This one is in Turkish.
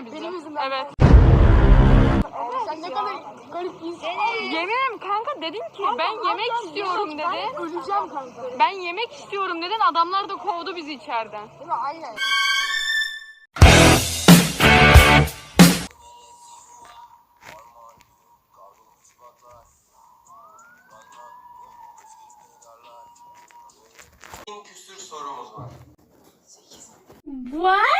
öldürdüler bizi. Benim yüzümden. Evet. Sen ne kadar garip insansın. Yemeğim kanka dedim ki ben yemek istiyorum Ben dedi. öleceğim kanka. Ben yemek istiyorum dedin adamlar da kovdu bizi içeriden. Değil mi? Aynen. Bin küsür sorumuz var. What?